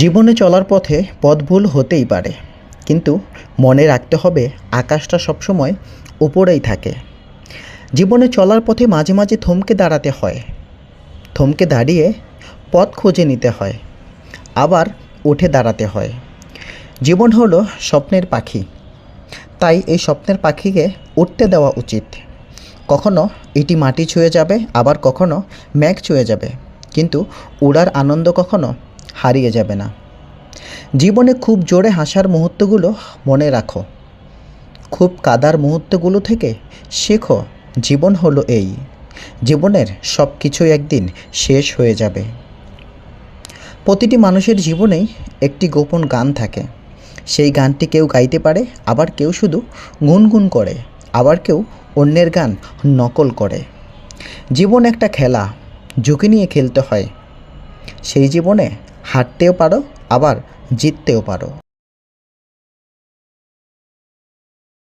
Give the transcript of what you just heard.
জীবনে চলার পথে পথ ভুল হতেই পারে, কিন্তু মনে রাখতে হবে আকাশটা সবসময় উপরেই থাকে। জীবনে চলার পথে মাঝে মাঝে থমকে দাঁড়াতে হয়, থমকে দাঁড়িয়ে পথ খুঁজে নিতে হয়, আবার উঠে দাঁড়াতে হয়। জীবন হলো স্বপ্নের পাখি, তাই এই স্বপ্নের পাখিকে উঠতে দেওয়া উচিত। কখনো এটি মাটি ছুঁয়ে যাবে, আবার কখনো মেঘ ছুঁয়ে যাবে, কিন্তু উড়ার আনন্দ কখনো হারিয়ে যাবে না। জীবনে খুব জোরে হাসার মুহূর্তগুলো মনে রাখো। খুব কাদার মুহূর্তগুলো থেকে শেখো, জীবন হলো এই। জীবনের সব কিছুই একদিন শেষ হয়ে যাবে। প্রতিটি মানুষের জীবনেই একটি গোপন গান থাকে। সেই গানটি কেউ গাইতে পারে, আবার কেউ শুধু গুনগুন করে, আবার কেউ অন্যের গান নকল করে। জীবন একটা খেলা, ঝুঁকি নিয়ে খেলতে হয়। সেই জীবনে হারতেও পারো আবার জিততেও পারো।